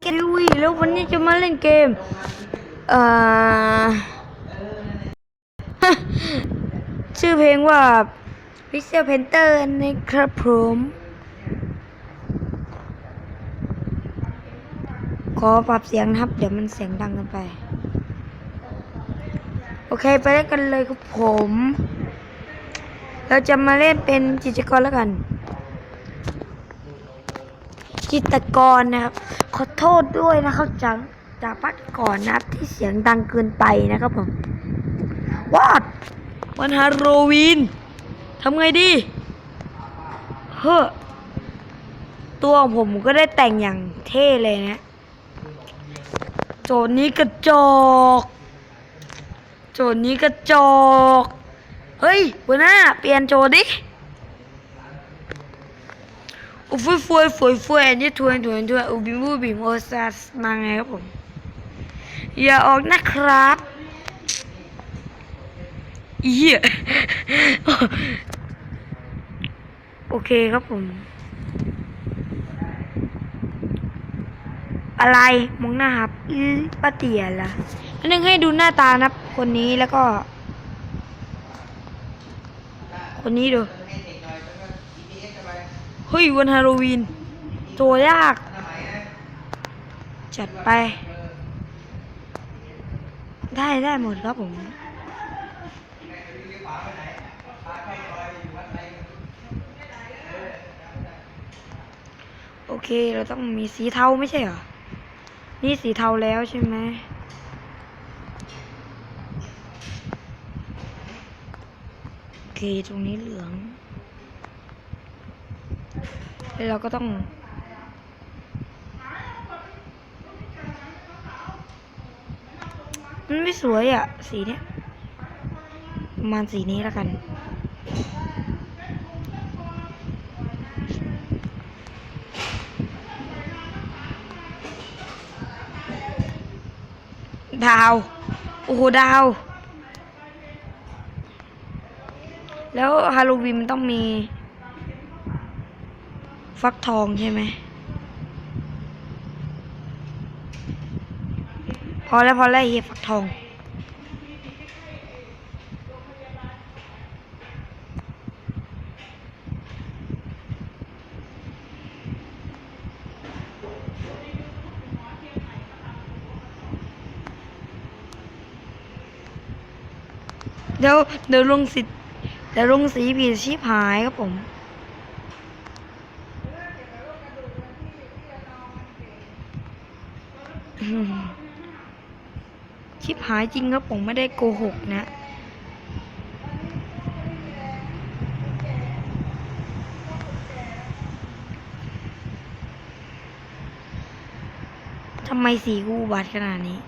เกมวีแล้ววันนี้จะมาเล่นเกม เอ่อ ชื่อเพลงว่า Pixel Painter นะครับผมขอปรับเสียงนะครับ เดี๋ยวมันเสียงดังกันไป โอเค ไปเล่นกันเลยครับผม เราจะมาเล่นเป็นจิตรกรแล้วกัน จิตกรนะครับ ขอโทษด้วยนะครับจากจากพักก่อนนะครับที่เสียงดังเกินไปนะครับผมวาดวันฮาโลวีนทำไงดีเฮ้อตัวของผมก็ได้แต่งอย่างเท่เลยนะ โจนี้กระจอกโจนี้กระจอก เฮ้ยหัวหน้า เปลี่ยนโจดิ อุฟุยฟุยฟุยฟุยอันนี้ทวนทวนทวนอุบิมูบิมโอซัสมาไงครับผม อย่าออกนะครับอีเหี้ยโอเคครับผม อะไรมองหน้าครับอืป้าเตี๋ยล่ะอันนึงให้ดูหน้าตานะคนนี้แล้วก็ คนนี้ดู เฮ้ยวันฮาโลวีน ตัวยาก จัดไป ได้ได้หมดครับผม โอเค เราต้องมีสีเทาไม่ใช่เหรอ นี่สีเทาแล้วใช่ไหมโอเค ตรงนี้เหลือง เราก็ต้อง มันไม่สวยอะ สีเนี้ยประมาณสีนี้แล้วกัน ดาว โอ้โห ดาว แล้วฮาโลวีนมันต้องมี ฟักทองใช่ไหมพอแล้วพอแล้วเฮียฟักทอง เดี๋ยวเดี๋ยวลงสีเดี๋ยวลงสีผิดชิบหายครับผม อืม ชิบหายจริงครับผมไม่ได้โกหกนะทำไมสีกูบัติขนาดนี้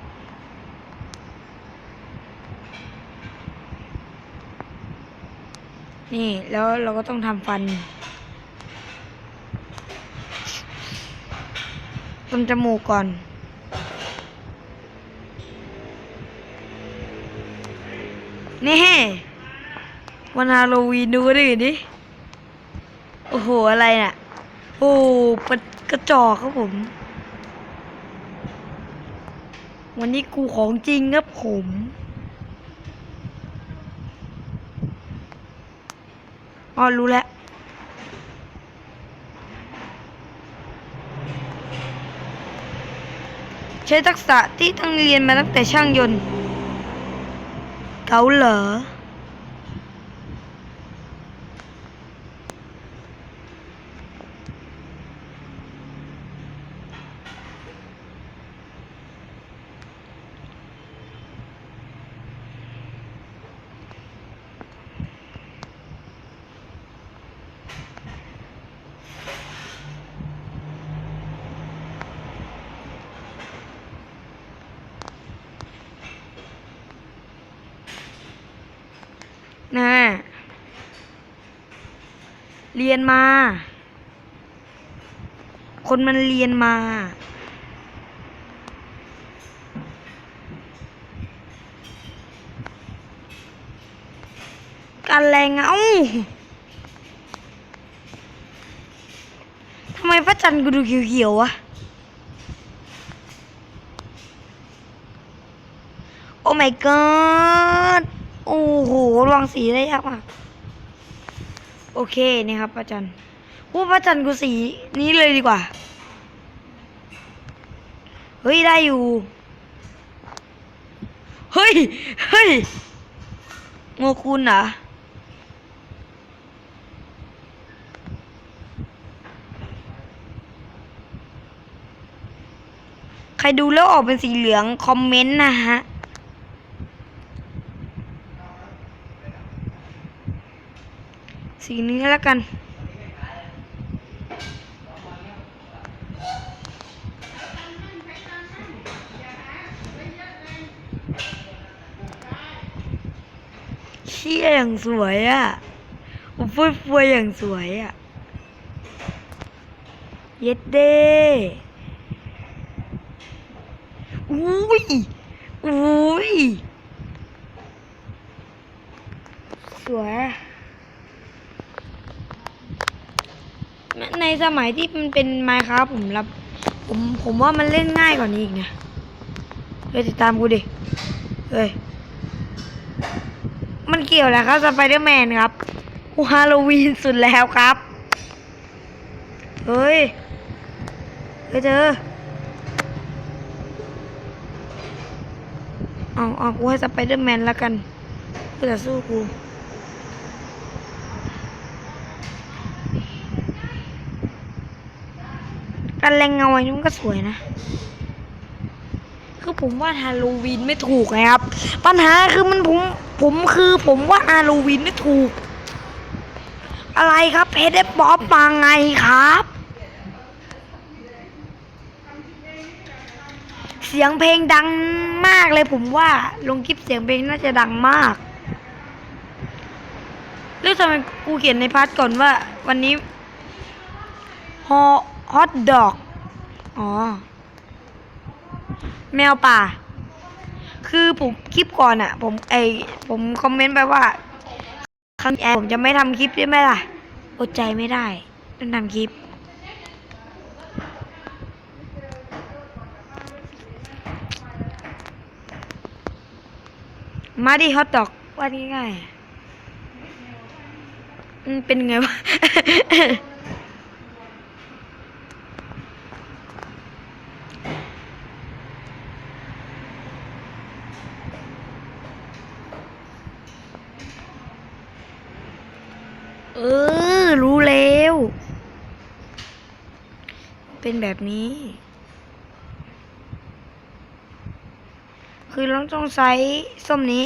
นี่ แล้วเราก็ต้องทำฟันตรงจมูกก่อน นี่วันฮาโลวีนดูดิดิโอ้โห อะไรน่ะ โอ้ปกระจอกครับผม วันนี้กูของจริงครับผมอ๋อรู้แล้วใช้ทักษะที่ต้องเรียนมาตั้งแต่ช่างยนต์ เก เรียนมา คนมันเรียนมา กันแรงเอ้าทำไมพระจันทร์กูดูเขียวๆวะ โอ้ my god โอ้โหรองสีได้ยากมาก อเคนี่ครับพระจันทร์ว่าพระจันทร์กูสีนี้เลยดีกว่า เฮ้ยได้อยู่ เฮ้ย เฮ้ยโงคุณเหรอใครดูแล้วออกเป็นสีเหลือง คอมเมนต์นะฮะ สีนี้แล้วกัน เชี่ยอย่างสวยอะ่ะผมฟุ้ยฟวยๆอย่างสวยอะ่ะ เย็ดเด้อุ้ยอุ้ย สวยอะ ในสมัยที่มันเป็นไมค์ครับผมรับผมผมว่ามันเล่นง่ายกว่านี้อีกนะเฮ้ยติดตามกูดิเฮ้ยมันเกี่ยวอะไรครับสไปเดอร์แมนครับฮูฮาโลวีนสุดแล้วครับ เฮ้ย เฮ้ยเธอเอาเอากูให้สไปเดอร์แมนแล้วกันเพื่อสู้กู การแรงเงาอันนี้มันก็สวยนะ คือผมว่าฮาโลวีนไม่ถูกไงครับ ปัญหาคือมันผม ผมคือผมว่าฮาโลวีนไม่ถูก อะไรครับเพชรป๊อปมาไงครับ เสียงเพลงดังมากเลยผมว่า ลงคลิปเสียงเพลงน่าจะดังมากเรื่องทำไมกูเขียนในพาร์ทก่อนว่า วันนี้ฮอ ฮอตดอก อ๋อ แมวป่า คือผมคลิปก่อนอะผมไอผมคอมเมนต์ไปว่าครั้งแอผมจะไม่ทำคลิปได้ไหมล่ะ อดใจไม่ได้ต้องทำคลิป มาดิฮอตดอกว่าง่ายๆอืมเป็นไงวะ ออ รู้แล้ว เป็นแบบนี้ คือเราต้องใช้ส้มนี้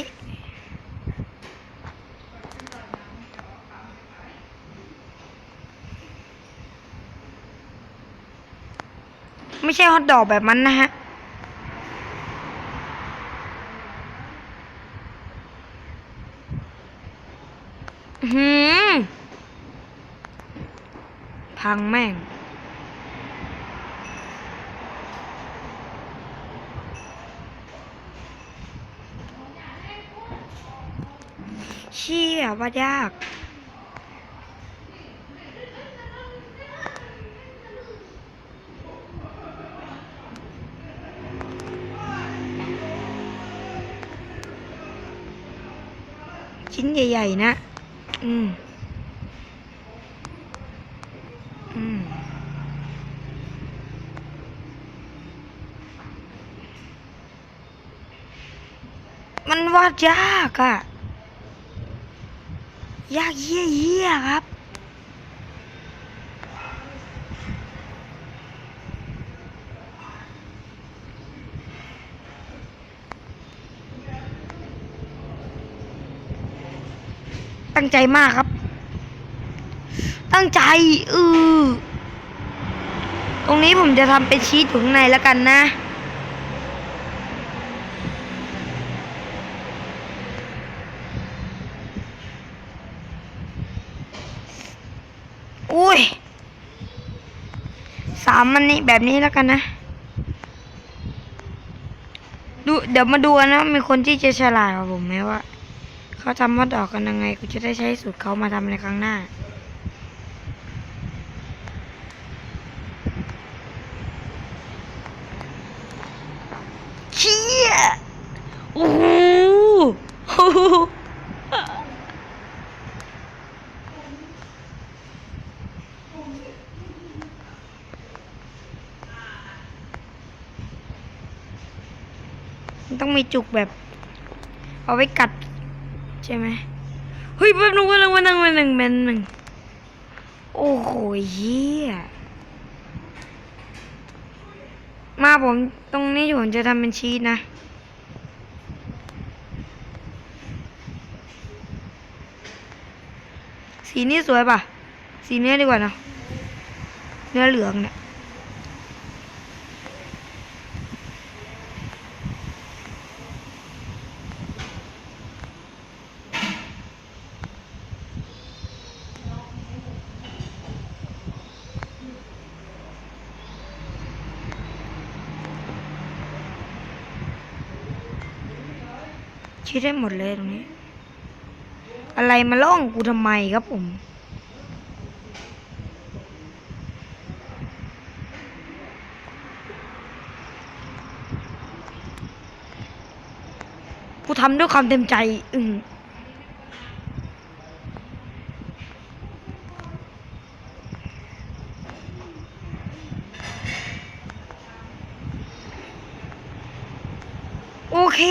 ไม่ใช่ฮอตดอกแบบมันนะฮะ อื้อหืม พังแม่ง เชี่ยว่ายากชิ้นใหญ่ ๆ นะ อืม อืม มันวาดยากอะยากเยี่ยๆครับ ตั้งใจมากครับ ตั้งใจเออตรงนี้ผมจะทำเป็นชีตอยู่ข้างในแล้วกันนะ อุ้ย สามมันนี่แบบนี้แล้วกันนะ ดูเดี๋ยวมาดูนะ มีคนที่จะฉลาดกว่าผมไหมว่าเขาทำวัดดอกกันยังไงกูจะได้ใช้สูตรเขามาทำในครั้งหน้าเชี่ยโอ้โห มีจุกแบบ เอาไว้กัด ใช่ไหมเฮ้ยแป๊บนึงแป๊บนึงแป๊บนึงแป๊บนึงแป๊บนึงโอ้โหเหี้ยมาผมตรงนี้ผมจะทำเป็นชีสนะ สีนี้สวยป่ะ สีนี้ดีกว่านะเนื้อเหลืองเนี่ย คิดได้หมดเลยตรงนี้ อะไรมาล่องกูทำไมครับผมกูทำด้วยความเต็มใจ อืมโอเค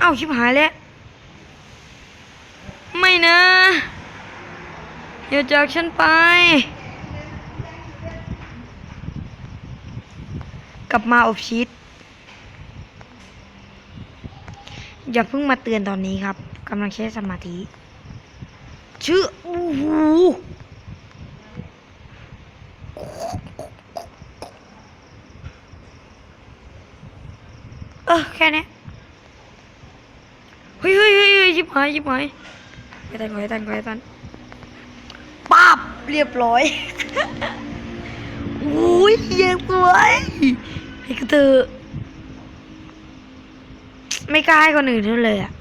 เอ้าชิบหายแล้ว ไม่นะ อย่าจากฉันไป กลับมาอบชีตอย่าเพิ่งมาเตือนตอนนี้ครับกำลังใช้สมาธิ ชื่อโอ้โหเออแค่นี้ เฮ้ยเฮ้ยเฮ้ยเฮ้ยยิบ หายยิบหายไปตันไปตันไปตันป๊าบเรียบร้อยอุ้ยเยี่ยมสวยให้กระเตอะไม่กล้าให้คนอื่นเท่าเลยอะ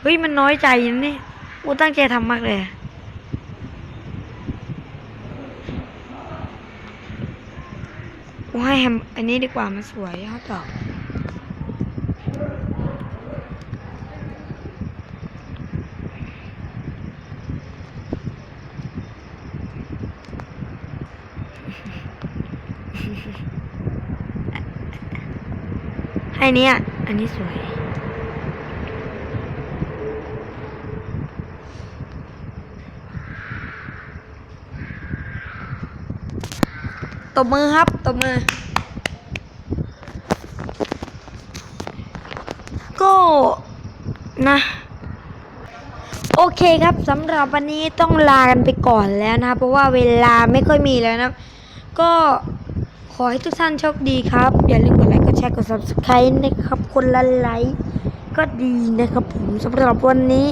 เฮ้ยมันน้อยใจนะนี่กูตั้งใจทำมากเลยอะกูให้แฮมอันนี้ดีกว่ามันสวยฮะดอก ให้เนี้ยอันนี้สวย ตบมือครับ ตบมือ ก็นะโอเคครับสำหรับวันนี้ต้องลากันไปก่อนแล้วนะ เพราะว่าเวลาไม่ค่อยมีแล้วนะ ก็ ขอให้ทุกท่านโชคดีครับ อย่าลืมกดไลค์กดแชร์กด subscribe นะครับ คนละไลค์ก็ดีนะครับผมสำหรับวันนี้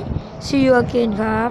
see you again ครับ